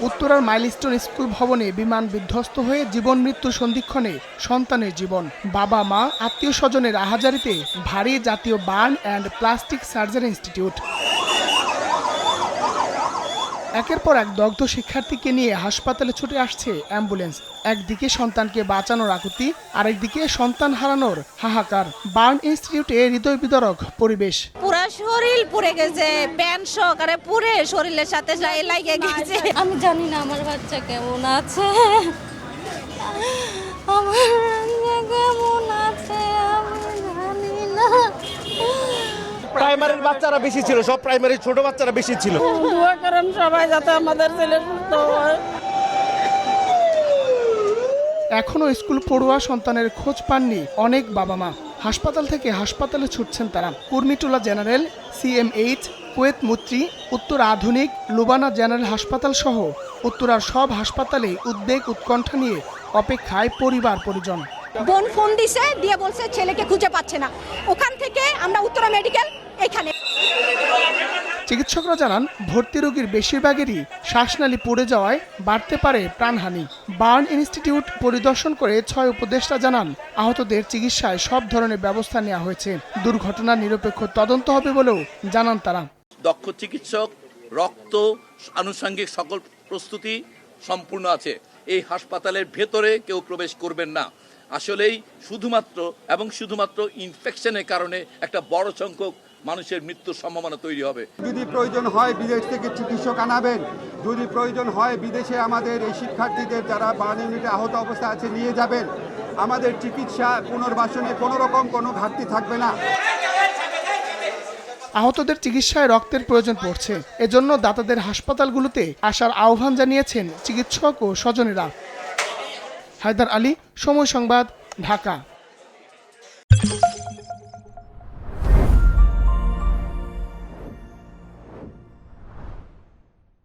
উত্তরার milestone school ভবনে বিমান বিধ্বস্ত হয়ে জীবন মৃত্যু সন্ধিক্ষণে সন্তানের জীবন। বাবা, মা, আত্মীয় স্বজনের আহাজারিতে ভারী জাতীয় burn and plastic surgery institute. একের পর এক দগ্ধ শিক্ষার্থীকে নিয়ে হাসপাতালে ছুটে আসছে অ্যাম্বুলেন্স। একদিকে সন্তানকে বাঁচানোর আকুতি, আরেকদিকে সন্তান হারানোর হাহাকার। বার্ন ইনস্টিটিউটে হৃদয় বিদরক পরিবেশ। পুরা শরীর পুড়ে গেছে প্যান্ট সহকারে পুড়ে শরীরের সাথে লাগে গেছে। আমি জানি না আমার বাচ্চা কেমন আছে। আমার বাচ্চা কেমন আছে আমি জানি না। প্রাইমারির বাচ্চারা বেশি ছিল সব প্রাইমারি ছোট বাচ্চারা বেশি ছিল। দোয়া করেন সবাই যাতে আমাদের ছেলে সুস্থ হয়। এখনও স্কুল পড়ুয়া সন্তানের খোঁজ পাননি অনেক বাবা মা। হাসপাতাল থেকে হাসপাতালে ছুটছেন তারা। Kurmitola general, CMH, Kuwait Maitree, উত্তর আধুনিক, লুবানা জেনারেল হাসপাতাল সহ উত্তরার সব হাসপাতালে উদ্বেগ উৎকণ্ঠা নিয়ে অপেক্ষায় পরিবার পরিজন। বোন ফোন দিছে, দিয়ে বলছে ছেলেকে খুঁজে পাচ্ছে না। ওখান থেকে আমরা উত্তরা মেডিকেল এখানে চিকিৎসকরা জানান, ভর্তি রোগীর বেশিরভাগেরই শ্বাসনালী পড়ে যাওয়ায় বাড়তে পারে প্রাণহানি। বার্ন ইনস্টিটিউট পরিদর্শন করে ছয় উপদেষ্টা জানান, আহতদের চিকিৎসায় সব ধরনের ব্যবস্থা নেওয়া হয়েছে। দুর্ঘটনার নিরপেক্ষ তদন্ত হবে বলেও জানান তারা। দক্ষ চিকিৎসক, রক্ত, আনুষঙ্গিক সকল প্রস্তুতি সম্পূর্ণ আছে। এই হাসপাতালের ভেতরে কেউ প্রবেশ করবেন না। আসলেই শুধুমাত্র এবং শুধুমাত্র ইনফেকশনের কারণে একটা বড় সংখ্যক মানুষের মৃত্যুর সম্ভাবনা তৈরি হবে। যদি প্রয়োজন হয় বিদেশ থেকে চিকিৎসক আনাবেন। যদি প্রয়োজন হয় বিদেশে আমাদের এই শিক্ষার্থীদের যারা বার্ন ইউনিটে আহত অবস্থা আছে নিয়ে যাবেন। আমাদের চিকিৎসা পুনর্বাসনে কোনো রকম কোনো ঘাটতি থাকবে না। আহতদের চিকিৎসায় রক্তের প্রয়োজন পড়ছে। এজন্য দাতাদের হাসপাতালগুলোতে আসার আহ্বান জানিয়েছেন চিকিৎসক ও স্বজনেরা। হায়দার আলী সময় সংবাদ ঢাকা।